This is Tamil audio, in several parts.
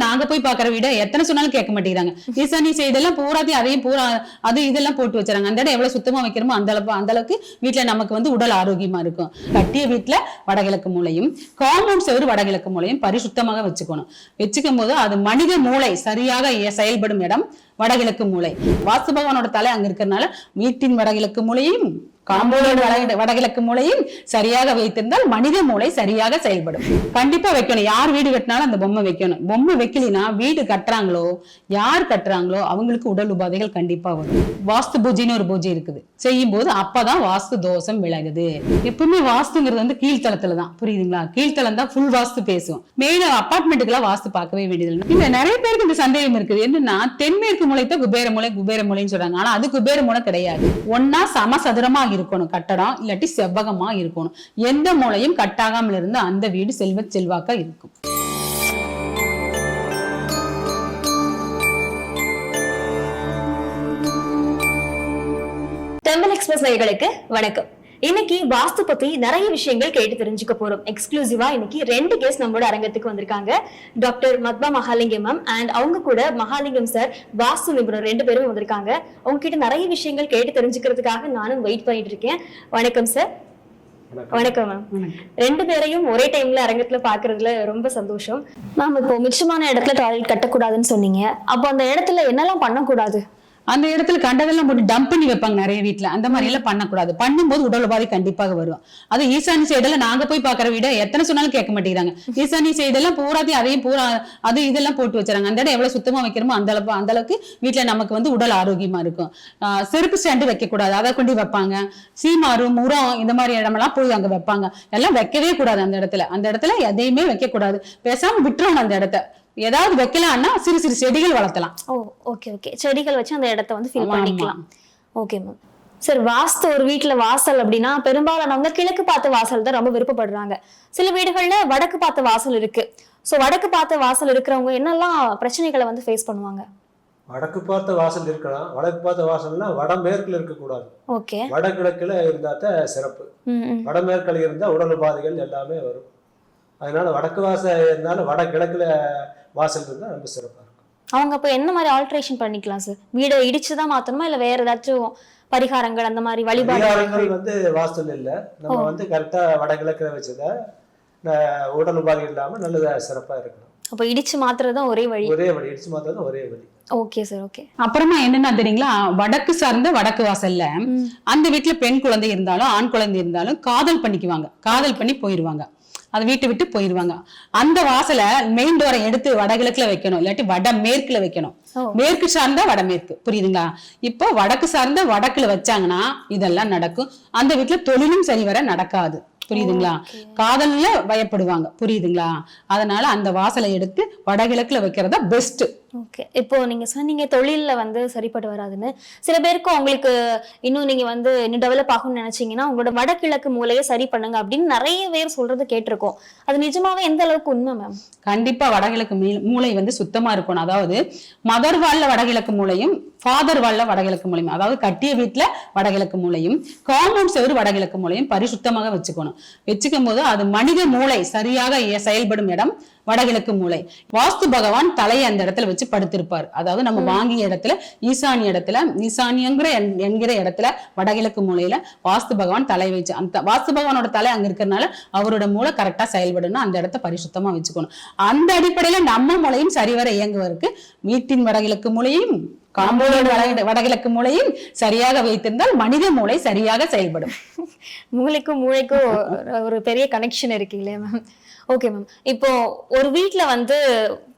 நாங்க போய் பாக்குற வீட எத்தனை சொன்னாலும் கேட்க மாட்டேங்கிறாங்க. ஈசானி செய்தெல்லாம் பூராத்தையும் அதையும் பூரா அது இதெல்லாம் போட்டு வச்சுறாங்க. அந்த இடம் எவ்வளவு சுத்தமா வைக்கிறோமோ அந்த அளவு அந்த அளவுக்கு வீட்டுல நமக்கு வந்து உடல் ஆரோக்கியமா இருக்கும். கட்டிய வீட்டுல வடகிழக்கு மூலையும் காம்பவுண்ட் செவரு வடகிழக்கு மூலையும் பரிசுத்தமாக வச்சுக்கணும். வச்சுக்கும் போது அது மனித மூளை சரியாக செயல்படும் இடம் வடகிழக்கு மூலை. வாசு பகவானோட தலை அங்க இருக்கிறதுனால வீட்டின் வடகிழக்கு மூலையும் காம்பவுண்ட் வட வடகிழக்கு மூலையும் சரியாக வைத்திருந்தால் மனித மூளை சரியாக செயல்படும். கண்டிப்பா வைக்கணும். யார் வீடு கட்டினாலும் அந்த பொம்மை வைக்கணும். பொம்மை வைக்கலினா வீடு கட்டுறாங்களோ யார் கட்டுறாங்களோ அவங்களுக்கு உடல் உபாதைகள் கண்டிப்பா வரும். வாஸ்து பூஜைன்னு ஒரு பூஜை இருக்குது. செய்யும் போது அப்பதான் வாஸ்து தோஷம் விலகுது. எப்பவுமே வாஸ்துங்கிறது வந்து கீழ்த்தளத்துல தான். புரியுதுங்களா? கீழ்த்தளம் தான் ஃபுல் வாஸ்து பேசும். மெயின் அபார்ட்மெண்ட்டுக்கெல்லாம் வாஸ்து பார்க்கவே வேண்டியது இல்ல நிறைய பேருக்கு இந்த சந்தேகம் இருக்குது. என்னன்னா தென்மேற்கு மூலைத்தை குபேர மூலை குபேர மூலைன்னு சொல்றாங்க. ஆனா அது குபேர மூலை கிடையாது. ஒன்னா சமசதுரமா இருக்கணும் கட்டடம் இல்லாட்டி செவ்வகமா இருக்கணும். எந்த மூலையும் கட்டாகாமல் இருந்து அந்த வீடு செல்வ செல்வாக்கா இருக்கும். டெம்பிள் எக்ஸ்பிரஸ் நேயர்களுக்கு வணக்கம். இன்னைக்கு வாஸ்து பத்தி நிறைய விஷயங்கள் கேட்டு தெரிஞ்சுக்க போறோம். எக்ஸ்க்ளூசிவா இன்னைக்கு ரெண்டு கேஸ் நம்மளோட அரங்கத்துக்கு வந்திருக்காங்க. டாக்டர் மத்மா மகாலிங்கம் மேம் அண்ட் அவங்க கூட மகாலிங்கம் சார் வாஸ்து நிபுணர் ரெண்டு பேரும் வந்திருக்காங்க. அவங்க கிட்ட நிறைய விஷயங்கள் கேட்டு தெரிஞ்சுக்கிறதுக்காக நானும் வெயிட் பண்ணிட்டு இருக்கேன். வணக்கம் சார் வணக்கம். மேம் ரெண்டு பேரையும் ஒரே டைம்ல அரங்கத்துல பாக்குறதுல ரொம்ப சந்தோஷம். மேம் இப்போ மிச்சமான இடத்துல டாய்லெட் கட்டக்கூடாதுன்னு சொன்னீங்க. அப்போ அந்த இடத்துல என்னெல்லாம் பண்ணக்கூடாது? அந்த இடத்துல கண்டதெல்லாம் போட்டு டம்ப் பண்ணி வைப்பாங்க நிறைய வீட்டில். அந்த மாதிரி எல்லாம் பண்ணக்கூடாது. பண்ணும்போது உடல் உபாதை கண்டிப்பாக வரும். அது ஈசானி சைடெல்லாம் நாங்க போய் பாக்குற வீட எத்தனை சொன்னாலும் கேட்க மாட்டேங்கிறாங்க. ஈசானி சைடெல்லாம் பூராத்தையும் அதையும் பூரா அது இதெல்லாம் போட்டு வச்சுறாங்க. அந்த இடம் எவ்வளவு சுத்தமா வைக்கிறோமோ அந்த அளவுக்கு அந்த அளவுக்கு வீட்டுல நமக்கு வந்து உடல் ஆரோக்கியமா இருக்கும். ஆஹ் செருப்பு ஸ்டாண்டு வைக்க கூடாது அதை கொண்டு வைப்பாங்க. சீமாறு முறம் இந்த மாதிரி இடமெல்லாம் போய் அங்க வைப்பாங்க. எல்லாம் வைக்கவே கூடாது அந்த இடத்துல. அந்த இடத்துல எதையுமே வைக்க கூடாது பேசாம விட்டுறணும் அந்த இடத்த. ஏதாவது வைக்கலாம்னா சிறு சிறு செடிகள் வளர்த்தலாம். ஓ ஓகே ஓகே செடிகள் வச்சு அந்த இடத்த வந்து ஃபில் பண்ணிக்கலாம். ஓகே மேம் சார் வாஸ்து ஒரு வீட்ல வாசல் அப்படின்னா பெரும்பாலானவங்க கிழக்கு பார்த்த வாசல் தான் ரொம்ப விருப்பப்படுறாங்க. சில வீடுகள்ல வடக்கு பார்த்த வாசல் இருக்கு. சோ வடக்கு பார்த்த வாசல் இருக்கிறவங்க என்னெல்லாம் பிரச்சனைகளை வந்து ஃபேஸ் பண்ணுவாங்க? வடக்கு பார்த்த வாசல் இருக்கலாம். வடக்கு பார்த்த வாசல்னா வடமேற்குல இருக்கக்கூடாது. ஓகே வடகிழக்குல இருந்தா தான் சிறப்பு. வடமேற்குல இருந்தா உடல் உபாதைகள் எல்லாமே வரும். அதனால வடக்கு வாசல் இருந்தாலும் வடகிழக்குல வாசல் இருந்தா ரொம்ப சிறப்பா இருக்கும். அவங்க அப்போ என்ன மாதிரி ஆல்ட்ரேஷன் பண்ணிக்கலாம் சார் வீடை இடிச்சு தான் மாத்தணுமா? இல்ல வேற ஏதாச்சும் பரிகாரங்கள் அந்த மாதிரி வழிபாடு? பரிகாரங்கள் வந்து வாஸ்துல இல்ல. நம்ம. வந்து கரெக்டா வடகிழக்குல வச்சதா உடல் உபாதை இல்லாம நல்லதா சிறப்பா இருக்கணும். அப்போ இடிச்சு மாத்துறது தான் ஒரே வழி? ஒரே வழி. இடிச்சு மாத்தா ஒரே வழி. ஓகே சார் ஓகே அப்புறமா என்னன்னா தெரியுங்களா? வடக்கு சார்ந்த வடக்கு வாசல்ல அந்த வீட்டுல பெண் குழந்தை இருந்தாலும் ஆண் குழந்தை இருந்தாலும் காதல் பண்ணிக்குவாங்க. காதல் பண்ணி போயிருவாங்க. அதை வீட்டை விட்டு போயிருவாங்க அந்த வாசலை மெயின் டோரை எடுத்து வடகிழக்குல வைக்கணும். இல்லாட்டி வட மேற்குல வைக்கணும். மேற்கு சார்ந்த வடமேற்கு. புரியுதுங்களா? இப்போ வடக்கு சார்ந்த வடக்குல வச்சாங்கன்னா இதெல்லாம் நடக்கும். அந்த வீட்டுல தொழிலும் சரிவர நடக்காது. புரியுதுங்களா? காதல்ல பயப்படுவாங்க. புரியுதுங்களா? அதனால அந்த வாசலை எடுத்து வடகிழக்குல வைக்கிறதா பெஸ்ட் ஓகே இப்போ நீங்க சொன்னீங்க தொழில்ல வந்து சரிப்பட்டு வராதுன்னு. சில பேருக்கு உங்களுக்கு இன்னும் நீங்க வந்து இன்னும் டெவலப் ஆகும்னு நினைச்சீங்கன்னா உங்களோட வடகிழக்கு மூலையை சரி பண்ணுங்க அப்படின்னு நிறைய பேர் சொல்றது கேட்டிருக்கோம். அது நிஜமாவே எந்த அளவுக்கு உண்மை மேம் கண்டிப்பா வடகிழக்கு மூளை வந்து சுத்தமா இருக்கணும். அதாவது மதர் வாழ்ல வடகிழக்கு மூலையும் ஃபாதர் வாழ்ல வடகிழக்கு மூலையும் அதாவது கட்டிய வீட்டுல வடகிழக்கு மூலையும் காம்பவுண்ட் செவரு வடகிழக்கு மூலையும் பரிசுத்தமாக வச்சுக்கணும். வச்சுக்கும் போது அது மனித மூளை சரியாக செயல்படும் இடம். வடகிழக்கு மூளை. வாஸ்து பகவான் தலையை அந்த இடத்துல வச்சு படுத்திருப்பார். அதாவது நம்ம வாங்கிய இடத்துல ஈசானிய இடத்துல ஈசானியங்கிற என்- என்கிற இடத்துல வடகிழக்கு மூலையில வாஸ்து பகவான் தலை வச்சு அந்த வாஸ்து பகவானோட தலை அங்க இருக்கிறதுனால அவரோட மூளை கரெக்டா செயல்படணும் அந்த இடத்த பரிசுத்தமா வச்சுக்கணும். அந்த அடிப்படையில நம்ம மூளையும் சரிவர இயங்குவதற்கு வீட்டின் வடகிழக்கு மூலையும் காம்பவுண்ட் வட- வடகிழக்கு மூலையும் சரியாக வைத்திருந்தால் மனித மூளை சரியாக செயல்படும். மூளைக்கும் மூளைக்கும் ஒரு- ஒரு பெரிய கனெக்ஷன் இருக்கு இல்லையா மேம் ஓகே மேம் இப்போ ஒரு வீட்ல வந்து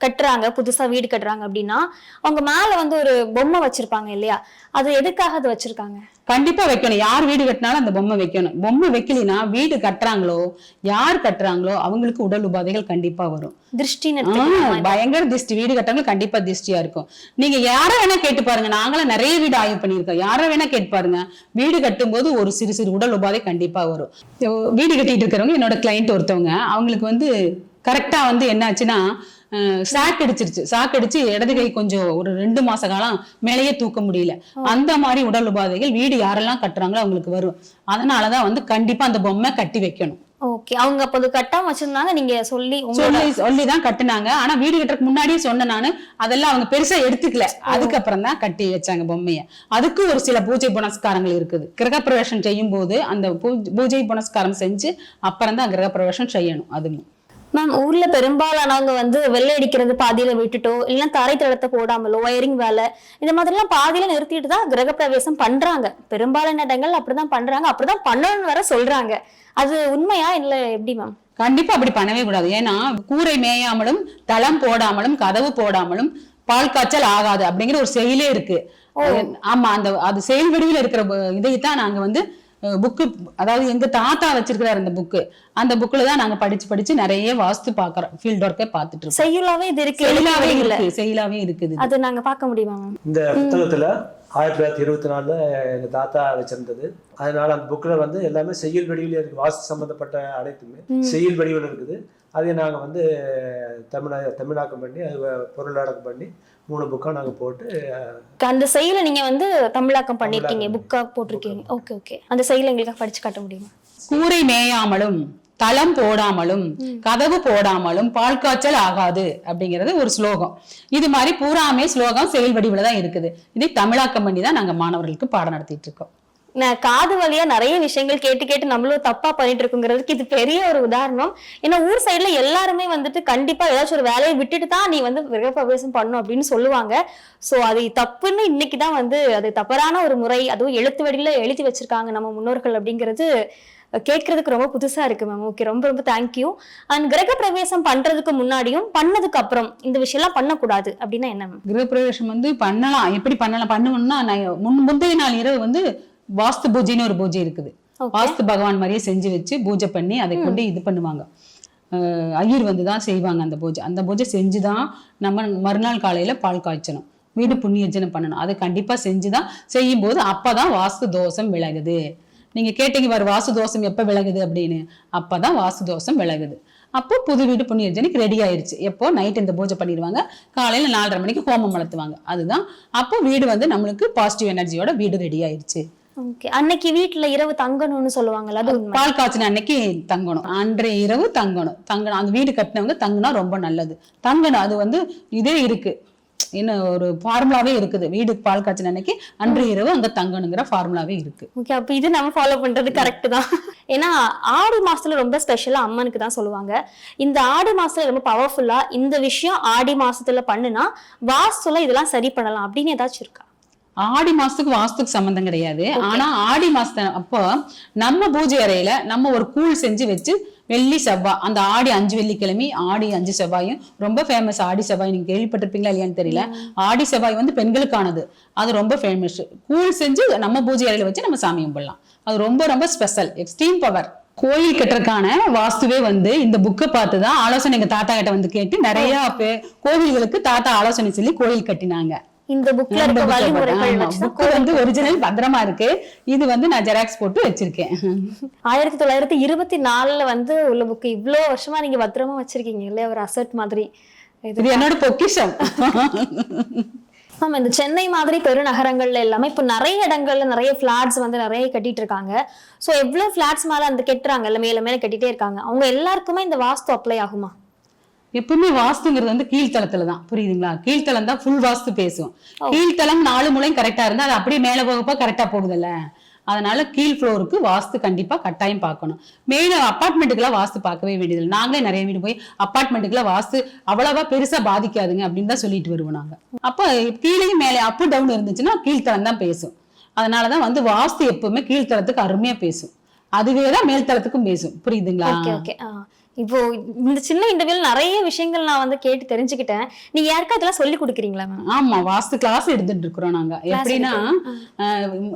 கட்டுறாங்க புதுசா வீடு கட்டுறாங்க அப்படின்னா அவங்க மேல வந்து ஒரு பொம்மை வச்சிருப்பாங்க இல்லையா? அது எதுக்காக அது வச்சிருக்காங்க? கண்டிப்பா வைக்கணும். யார் வீடு கட்டினாலும் அந்த பொம்மை வைக்கணும். பொம்மை வைக்கலினா வீடு கட்டுறாங்களோ யார் கட்டுறாங்களோ அவங்களுக்கு உடல் உபாதைகள் கண்டிப்பா வரும். எடுத்துக்கலாமா? பயங்கர திஷ்டி வீடு கட்டவங்க கண்டிப்பா திஷ்டியா இருக்கும். நீங்க யார வேணா கேட்டு பாருங்க. நாங்களும் நிறைய வீடு ஆய்வு பண்ணியிருக்கோம். யார வேணா கேட்டு பாருங்க. வீடு கட்டும்போது ஒரு சிறு சிறு உடல் உபாதை கண்டிப்பா வரும். வீடு கட்டிட்டு இருக்கிறவங்க என்னோட கிளைண்ட் ஒருத்தவங்க அவங்களுக்கு வந்து கரெக்டா வந்து என்னாச்சுன்னா சாக் அடிச்சிருச்சு. சாக் அடிச்சு இடது கை கொஞ்சம் ஒரு ரெண்டு மாச காலம் மேலேயே தூக்க முடியல. அந்த மாதிரி உடல் உபாதைகள் வீடு யாரெல்லாம் கட்டுறாங்களோ அவங்களுக்கு வரும். அதனாலதான் வந்து கண்டிப்பா அந்த பொம்மை கட்டி வைக்கணும். ஓகே அவங்க அப்போ அது கட்டாம வச்சிருந்தாங்க நீங்க சொல்லி சொல்லி சொல்லி தான் கட்டுனாங்க. ஆனா வீடு கட்டுறதுக்கு முன்னாடியே சொன்ன நானு. அதெல்லாம் அவங்க பெருசா எடுத்துக்கல. அதுக்கப்புறம் தான் கட்டி வச்சாங்க பொம்மைய. அதுக்கு ஒரு சில பூஜை புனஸ்காரங்கள் இருக்குது. கிரகப்பிரவேசம் செய்யும் போது அந்த பூஜை புனஸ்காரம் செஞ்சு அப்புறம் தான் கிரகப்பிரவேசம் செய்யணும் அதுவும். மேம் ஊர்ல பெரும்பாலானவங்க வந்து வெள்ளை அடிக்கிறது பாதியில விட்டுட்டோ இல்லைன்னா தரை தளத்தை போடாமலோ ஒயரிங் வேலை இந்த மாதிரிலாம் பாதியில நிறுத்திட்டு தான் கிரகப்பிரவேசம் பண்றாங்க. பெரும்பாலான இடங்கள் அப்படிதான் பண்றாங்க. அப்படிதான் பண்ணணும்னு வர சொல்றாங்க. அது உண்மையா இல்ல எப்படி மேம் கண்டிப்பா அப்படி பண்ணவே கூடாது. ஏன்னா கூரை மேயாமலும் தளம் போடாமலும் கதவு போடாமலும் பால் காய்ச்சல் ஆகாது அப்படிங்கிற ஒரு செயலே இருக்கு. ஆமா அந்த அது செயல் வடிவில் இருக்கிற இதைத்தான் நாங்க வந்து புக்கு அதாவது எங்க தாத்தா வச்சிருக்கிறார் அந்த புக்கு அந்த புக்ல தான் நாங்க படிச்சு படிச்சு நிறைய வாஸ்து பாக்குறோம் ஃபீல்ட் ஒர்க்கே பார்த்துட்டு இருக்கோம். செய்யுளாவே இது இருக்கு செயலாவே. இருக்கு செயலாவே இருக்குது அது நாங்க பார்க்க முடியுமா இந்த புத்தகத்துல ஆயிரத்தி தொள்ளாயிரத்தி இருபத்தி நாலுல எங்க தாத்தா வச்சிருந்தது. அதனால அந்த புக்ல வந்து எல்லாமே செய்யுள் வடிவில் இருக்கு வாஸ்து சம்பந்தப்பட்ட அனைத்துமே செய்யுள் வடிவில் இருக்குது. அதை நாங்க வந்து தமிழ தமிழாக்கம் பண்ணி அது பொருளாக்கம் பண்ணி மூணு புக்கா நாங்க போட்டு அந்த செயலை நீங்க வந்து தமிழாக்கம் பண்ணிருக்கீங்க புக்கா போட்டிருக்கீங்க. ஓகே ஓகே அந்த செயலை எங்களுக்கு படிச்சு காட்ட முடியுமா? கூரை மேயாமலும் தளம் போடாமலும் கதவு போடாமலும் பால் காய்ச்சல் ஆகாது அப்படிங்கிறது ஒரு ஸ்லோகம். இது மாதிரி பூராமே ஸ்லோகம் செயல் வடிவில் தான் இருக்குது. இதை தமிழாக்கம் பண்ணி தான் நாங்க மாணவர்களுக்கு பாடம் நடத்திட்டு இருக்கோம். நான் காது வழியா நிறைய விஷயங்கள் கேட்டு கேட்டு நம்மளும் தப்பா பண்ணிட்டு இருக்குங்கிறதுக்கு இது பெரிய ஒரு உதாரணம். ஏன்னா ஊர் சைட்ல எல்லாருமே வந்துட்டு கண்டிப்பா ஏதாச்சும் ஒரு வேலையை விட்டுட்டு தான் நீ வந்து கிரகப்பிரவேசம் பண்ணும் அப்படின்னு சொல்லுவாங்க. சோ அது தப்புன்னு இன்னைக்கு தான் வந்து அது தவறான ஒரு முறை அதுவும் எழுத்து வடியில எழுதி வச்சிருக்காங்க நம்ம முன்னோர்கள் அப்படிங்கிறது கேட்கறதுக்கு ரொம்ப புதுசா இருக்கு மேம் ஓகே ரொம்ப ரொம்ப தேங்க்யூ அண்ட் கிரகப்பிரவேசம் பண்றதுக்கு முன்னாடியும் பண்ணதுக்கு அப்புறம் இந்த விஷயம்லாம் பண்ணக்கூடாது அப்படின்னா என்ன மேம் கிரகப்பிரவேசம் வந்து பண்ணலாம். எப்படி பண்ணலாம்? பண்ணுவோம்னா நான் முன் முந்தைய நாள் இரவு வந்து வாஸ்து பூஜைன்னு ஒரு பூஜை இருக்குது. வாஸ்து பகவான் மாதிரியே செஞ்சு வச்சு பூஜை பண்ணி அதை கொண்டு இது பண்ணுவாங்க. ஐயர் வந்து தான் செய்வாங்க அந்த பூஜை. அந்த பூஜை செஞ்சு தான் நம்ம மறுநாள் காலையில பால் காய்ச்சணும். வீடு புண்ணியர்ஜனம் பண்ணணும். அதை கண்டிப்பா செஞ்சு தான் செய்யும்போது அப்பதான் வாஸ்து தோஷம் விலகுது. நீங்க கேட்டீங்க பாரு வாஸ்து தோஷம் எப்ப விலகுது அப்படின்னு? அப்பதான் வாஸ்து தோஷம் விலகுது. அப்போ புது வீடு புண்ணியர்ஜனைக்கு ரெடி ஆயிருச்சு. எப்போ? நைட் இந்த பூஜை பண்ணிடுவாங்க. காலையில நாலரை மணிக்கு ஹோமம் வளர்த்துவாங்க அதுதான் அப்போ வீடு வந்து நம்மளுக்கு பாசிட்டிவ் எனர்ஜியோட வீடு ரெடி ஆயிருச்சு. ஓகே. அன்னைக்கு வீட்டுல இரவு தங்கணும்னு சொல்லுவாங்கல்ல அது பால் காய்ச்சின அன்னைக்கு தங்கணும். அன்றைய இரவு தங்கணும். தங்கணும். அந்த வீடு கட்டினவங்க தங்கினா ரொம்ப நல்லது. தங்கணும். அது வந்து இதே இருக்கு. இன்னும் ஒரு ஃபார்முலாவே இருக்குது. வீடு பால் காய்ச்சின அன்னைக்கு அன்றைய இரவு அங்க தங்கணுங்கிற ஃபார்முலாவே இருக்கு. ஓகே. அப்ப இது நம்ம ஃபாலோ பண்றது கரெக்ட் தான். ஏன்னா ஆடி மாசத்துல ரொம்ப ஸ்பெஷலா அம்மனுக்கு தான் சொல்லுவாங்க. இந்த ஆடி மாசத்துல ரொம்ப பவர்ஃபுல்லா இந்த விஷயம் ஆடி மாசத்துல பண்ணுனா வாஸ்துல இதெல்லாம் சரி பண்ணலாம் அப்படின்னு ஏதாச்சும் இருக்கா? ஆடி மாசத்துக்கு வாஸ்துக்கு சம்மந்தம் கிடையாது. ஆனா ஆடி மாசத்த அப்போ நம்ம பூஜை அறையில நம்ம ஒரு கூழ் செஞ்சு வச்சு வெள்ளி செவ்வாய் அந்த ஆடி அஞ்சு வெள்ளிக்கிழமை ஆடி அஞ்சு செவ்வாயும் ரொம்ப ஃபேமஸ் ஆடி செவ்வாய். நீங்க கேள்விப்பட்டிருப்பீங்களா இல்லையான்னு தெரியல. ஆடி செவ்வாய் வந்து பெண்களுக்கானது. அது ரொம்ப ஃபேமஸ் கூழ் செஞ்சு நம்ம பூஜை அறையில வச்சு நம்ம சாமி கும்பிடலாம். அது ரொம்ப ரொம்ப ஸ்பெஷல் எக்ஸ்ட்ரீம் பவர் கோயில் கட்டுறதுக்கான வாஸ்துவே வந்து இந்த புக்கை பார்த்து தான் ஆலோசனை எங்க தாத்தா கிட்ட வந்து கேட்டு நிறைய கோவில்களுக்கு தாத்தா ஆலோசனை சொல்லி கோயில் கட்டினாங்க. இந்த புக்ல இருக்க வழிமுறைகள் புக் வந்து ஒரிஜினல் பத்திரமா இருக்கு. இது வந்து நான் ஜெராக்ஸ் போட்டு வச்சிருக்கேன். ஆயிரத்தி தொள்ளாயிரத்தி இருபத்தி நாலுல வந்து உள்ள புக் இவ்ளோ வருஷமா நீங்க பத்திரமா வச்சிருக்கீங்க இல்லையா? ஒரு அசட் மாதிரி. இது என்னோட பொக்கிஷம். மேம் இந்த சென்னை மாதிரி பெருநகரங்கள்ல எல்லாமே இப்போ நிறைய இடங்கள்ல நிறைய ஃபிளாட்ஸ் வந்து நிறைய கட்டிட்டு இருக்காங்க. ஸோ எவ்வளவு ஃபிளாட்ஸ் மேல அந்த கட்டுறாங்கல்ல மேல மேல கட்டிட்டே இருக்காங்க. அவங்க எல்லாருக்குமே இந்த வாஸ்து அப்ளை ஆகுமா? எப்பவுமே வாஸ்துங்கிறது வந்து கீழ்த்தளத்துல தான். புரியுதுங்களா? கீழ்த்தளம் தான் ஃபுல் வாஸ்து பேசும். கீழ்த்தளம் நாலு மூலையும் கரெக்டா இருந்தா அது அப்படியே மேல போகப்போ கரெக்டா போகுதுல்ல அதனால கீழ் ஃப்ளோருக்கு வாஸ்து கண்டிப்பா கட்டாயம் பார்க்கணும். மெயின் அப்பார்ட்மெண்ட்டுக்கெல்லாம் வாஸ்து பார்க்கவே வேண்டியதில்லை. நாங்களே நிறைய வீடு போய் அப்பார்ட்மெண்ட்டுக்கெல்லாம் வாஸ்து அவ்வளவா பெருசா பாதிக்காதுங்க அப்படின்னு தான் சொல்லிட்டு வருவோம் நாங்க. அப்ப கீழேயும் மேலே அப் டவுன் இருந்துச்சுன்னா கீழ்த்தளம் தான் பேசும். அதனாலதான் வந்து வாஸ்து எப்பவுமே கீழ்த்தளத்துக்கு அருமையா பேசும். அதுவே தான் மேல்தளத்துக்கும் பேசும். புரியுதுங்களா? Okay okay. இப்போ இந்த சின்ன இன்டர்வியூல நிறைய விஷயங்கள் நான் வந்து கேட்டு தெரிஞ்சுக்கிட்டேன். நீங்க யாருக்கா இதெல்லாம் சொல்லி கொடுக்குறீங்களா மேம் ஆமா வாஸ்து கிளாஸ் எடுத்துட்டு இருக்கிறோம் நாங்க. எப்படின்னா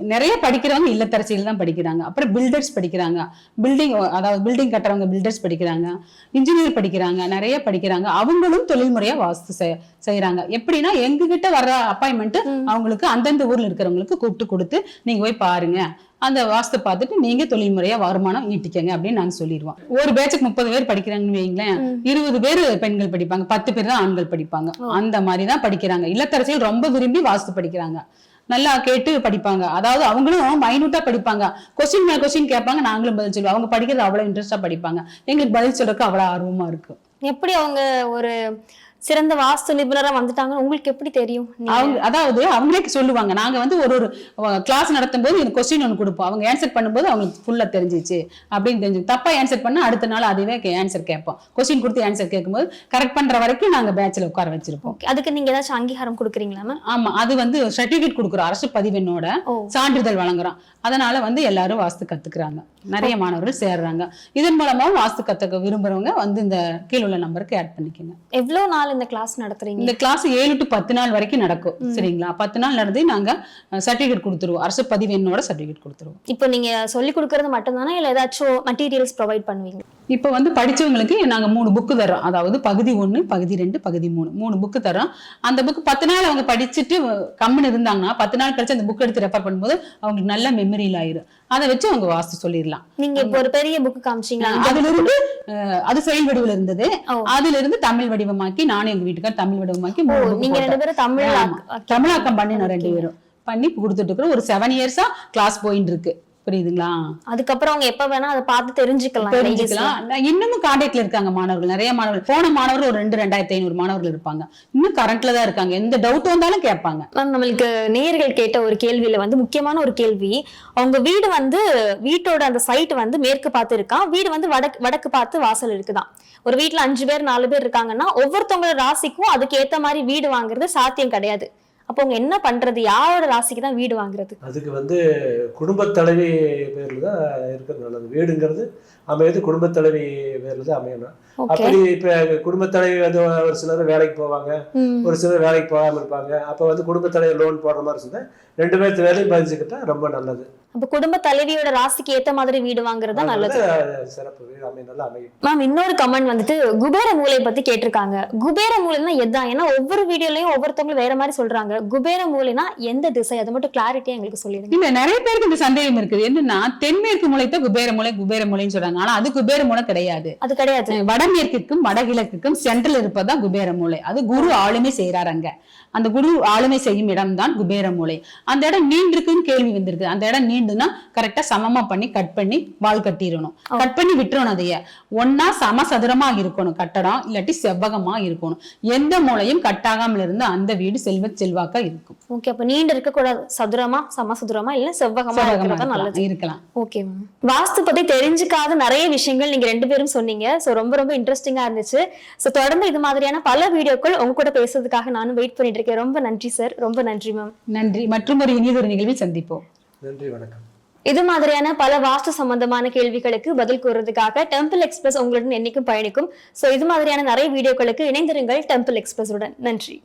நிறைய படிக்கிறவங்க இல்லத்தரசிகள் தான் படிக்கிறாங்க. அப்புறம் பில்டர்ஸ் படிக்கிறாங்க. பில்டிங் அதாவது பில்டிங் கட்டுறவங்க பில்டர்ஸ் படிக்கிறாங்க. இன்ஜினியர் படிக்கிறாங்க நிறைய படிக்கிறாங்க. அவங்களும் தொழில் முறையா வாஸ்து செய்- செய்யறாங்க எப்படின்னா எங்க கிட்ட வர்ற அப்பாயின்மெண்ட் அவங்களுக்கு அந்தந்த ஊர்ல இருக்கிறவங்களுக்கு கூப்பிட்டு கொடுத்து நீங்க போய் பாருங்க. அந்த வாஸ்து பார்த்துட்டு நீங்க தொழில் முறையா வருமானம் ஈட்டிக்கங்க அப்படின்னு நாங்க சொல்லிடுவோம் ஒரு பேட்சுக்கு முப்பது பேர் படிக்கிறாங்கன்னு வைங்களேன். இருபது பேர் பெண்கள் படிப்பாங்க. பத்து பேர் தான் ஆண்கள் படிப்பாங்க. அந்த மாதிரி தான் படிக்கிறாங்க. இல்லத்தரசிகள் ரொம்ப விரும்பி வாஸ்து படிக்கிறாங்க. நல்லா கேட்டு படிப்பாங்க. அதாவது அவங்களும் மைனூட்டா படிப்பாங்க. கொஸ்டின் மேல கொஸ்டின் கேட்பாங்க. நாங்களும் பதில் சொல்லுவோம். அவங்க படிக்கிறது அவ்வளவு இன்ட்ரெஸ்டா படிப்பாங்க. எங்களுக்கு பதில் சொல்றதுக்கு அவ்வளவு ஆர்வமா இருக்கும் எப்படி அவங்க ஒரு சிறந்த வாஸ்து நிபுணரா வந்துட்டாங்கன்னு உங்களுக்கு எப்படி தெரியும்? அவங்க அதாவது அவங்களே சொல்லுவாங்க. நாங்க வந்து ஒரு ஒரு கிளாஸ் நடத்தும் போது எனக்கு கொஸ்டின் ஒன்று கொடுப்போம். அவங்க ஆன்சர் பண்ணும்போது அவங்களுக்கு ஃபுல்லா தெரிஞ்சிச்சு. அப்படின்னு தெரிஞ்சு தப்பா ஆன்சர் பண்ணா அடுத்த நாள் அதுவே ஆன்சர் கேட்போம். கொஸ்டின் கொடுத்து ஆன்சர் கேட்கும்போது கரெக்ட் பண்ற வரைக்கும் நாங்க பேட்ச்ல உட்கார வச்சிருப்போம். அதுக்கு நீங்க ஏதாச்சும் அங்கீகாரம் கொடுக்குறீங்களா மேம் ஆமா அது வந்து சர்டிபிகேட் கொடுக்குறோம். அரசு பதிவெண்ணோட. சான்றிதழ் வழங்குறோம். அதனால வந்து எல்லாரும் வாஸ்து கத்துக்கிறாங்க. நிறைய மாணவர்கள் சேர்றாங்க. இதன் மூலமா வாஸ்து கத்துக்க விரும்புறவங்க வந்து இந்த கீழ உள்ள நம்பருக்கு ஆட் பண்ணிக்கோங்க. எவ்வளவு நாள் இந்த கிளாஸ் நடத்துறீங்க? இந்த கிளாஸ் ஏழு டு பத்து நாள் வரைக்கும் நடக்கும் சரிங்களா? பத்து நாள் நடந்து நாங்க சர்டிபிகேட் கொடுத்துருவோம். அரசு பதிவெண்ணோட சர்டிபிகேட் கொடுத்துருவோம். இப்போ நீங்க சொல்லி கொடுக்கறது மட்டும்தானே? இல்ல ஏதாச்சும் மெட்டீரியல்ஸ் ப்ரொவைட் பண்ணுவீங்க இப்போ வந்து படிச்சவங்களுக்கு நாங்க மூணு புக்கு தர்றோம். அதாவது பகுதி ஒண்ணு பகுதி ரெண்டு பகுதி மூணு. மூணு புக்கு தர்றோம். அந்த புக்கு பத்து நாள் அவங்க படிச்சுட்டு கம்முன்னு இருந்தாங்கன்னா பத்து நாள் கழிச்சு அந்த புக் எடுத்து ரெஃபர் பண்ணும்போது அவங்களுக்கு நல்ல மெமரியில் ஆயிரும். அதை வச்சு அவங்க வாஸ்து சொல்லிடலாம். நீங்க இப்போ ஒரு பெரிய புக் காமிச்சீங்களா? அதுல இருந்து அது செயல் வடிவில் இருந்தது. அதுல இருந்து தமிழ் வடிவமாக்கி நானும் எங்க வீட்டுக்கார் தமிழ் வடிவமாக்கி நீங்க ரெண்டு. பேரும் தமிழ். தமிழாக்கம் பண்ணினோம் ரெண்டு பேரும். பண்ணி கொடுத்துட்டு இருக்கிறோம். ஒரு செவன் இயர்ஸா கிளாஸ் போயிட்டு இருக்கு புரியுதுங்களா? அதுக்கப்புறம் அவங்க எப்ப வேணா அதை பார்த்து தெரிஞ்சுக்கலாம்? தெரிஞ்சுக்கலாம். இன்னமும் கான்டாக்ட்ல இருக்காங்க மாணவர்கள் நிறைய மாணவர்கள். போன மாணவர்கள் ஒரு ரெண்டு ரெண்டாயிரத்தி ஐநூறு மாணவர்கள் இருப்பாங்க. இன்னும் கரண்ட்ல தான் இருக்காங்க. எந்த டவுட் வந்தாலும் கேட்பாங்க. மேம் நம்மளுக்கு நேயர்கள் கேட்ட ஒரு கேள்வியில வந்து முக்கியமான ஒரு கேள்வி. அவங்க வீடு வந்து வீட்டோட அந்த சைட் வந்து மேற்கு பார்த்து இருக்கான் வீடு வந்து வடக்கு வடக்கு பார்த்து வாசல் இருக்குதாம் ஒரு வீட்ல அஞ்சு பேர் நாலு பேர் இருக்காங்கன்னா ஒவ்வொருத்தவங்களோட ராசிக்கும் அதுக்கு ஏத்த மாதிரி வீடு வாங்குறது சாத்தியம் கிடையாது. அப்போ அவங்க என்ன பண்றது? யாரோட ராசிக்கு தான் வீடு வாங்குறது? அதுக்கு வந்து குடும்பத் தலைவி பேரில் தான் இருக்கிறது நல்லது. வீடுங்கிறது அமையது குடும்பத் தலைவி பேரில் தான் அமையணும் அப்படி இப்போ குடும்பத் தலைவி வந்து ஒரு சிலர் வேலைக்கு போவாங்க. ஒரு சிலர் வேலைக்கு போகாமல் இருப்பாங்க. அப்போ வந்து குடும்பத் தலைவர் லோன் போடுற மாதிரி இருந்தால் ரெண்டு பேர்த்து வேலையும் பதிச்சுக்கிட்டா ரொம்ப நல்லது. அப்ப குடும்ப தலைவியோட ராசிக்கு ஏத்த மாதிரி வீடு வாங்குறது தான் நல்லது. மேம் இன்னொரு கமெண்ட் வந்துட்டு குபேர மூலை பத்தி கேட்டிருக்காங்க. குபேர மூலைன்னா எதான் ஏன்னா ஒவ்வொரு வீடியோலயும் ஒவ்வொருத்தவங்களும் வேற மாதிரி சொல்றாங்க. குபேர மூலைனா எந்த திசை? அதை மட்டும் கிளாரிட்டியா எங்களுக்கு சொல்லிடுங்க. இல்ல நிறைய பேருக்கு இந்த சந்தேகம் இருக்குது. என்னன்னா தென்மேற்கு மூலைத்த குபேர மூலை குபேர மூலைன்னு சொல்றாங்க. ஆனா அது குபேர மூலை கிடையாது. அது கிடையாது. வடமேற்குக்கும் வடகிழக்குக்கும் சென்ட்ரல் இருப்பதுதான் குபேர மூலை அது குரு ஆளுமை செய்யறாரு அங்க. அந்த குரு ஆளுமை செய்யும் இடம் தான் குபேர மூலை அந்த இடம் நீண்டிருக்குன்னு கேள்வி வந்திருக்கு. அந்த இடம் நீண்டுனா கரெக்டா சமமா பண்ணி கட் பண்ணி வால் கட்டிடணும். கட் பண்ணி விட்டுறணும் அதைய. ஒன்னா சமசதுரமா இருக்கணும். கட்டடம் இல்லாட்டி செவ்வகமா இருக்கணும். எந்த மூலையும் கட்டாகாமல் இருந்து அந்த வீடு செல்வ செல்வாக்கா இருக்கும். ஓகே அப்ப நீண்டு இருக்க கூடாது. சதுரமா சமசதுரமா இல்ல செவ்வகமா. நல்லது. இருக்கலாம். ஓகே வாஸ்து பத்தி தெரிஞ்சுக்காத நிறைய விஷயங்கள் நீங்க ரெண்டு பேரும் சொன்னீங்க. சோ ரொம்ப ரொம்ப இன்ட்ரெஸ்டிங்கா இருந்துச்சு. சோ தொடர்ந்து இது மாதிரியான பல வீடியோக்கள் உங்க கூட பேசுறதுக்காக நானும் வெயிட் பண்ணிட்டு இருக்கேன் ரொம்ப நன்றி சார் ரொம்ப நன்றி மேம் நன்றி. மற்றும் ஒரு இனியதொரு நிகழ்வில் சந்திப்போம். நன்றி வணக்கம். இது மாதிரியான பல வாஸ்து சம்பந்தமான கேள்விகளுக்கு பதில் கூறுறதுக்காக டெம்பிள் எக்ஸ்பிரஸ் உங்களுடன் என்னைக்கும் பயணிக்கும். சோ இது மாதிரியான நிறைய வீடியோக்களுக்கு இணைந்திருங்கள் டெம்பிள் எக்ஸ்பிரஸ் உடன். நன்றி.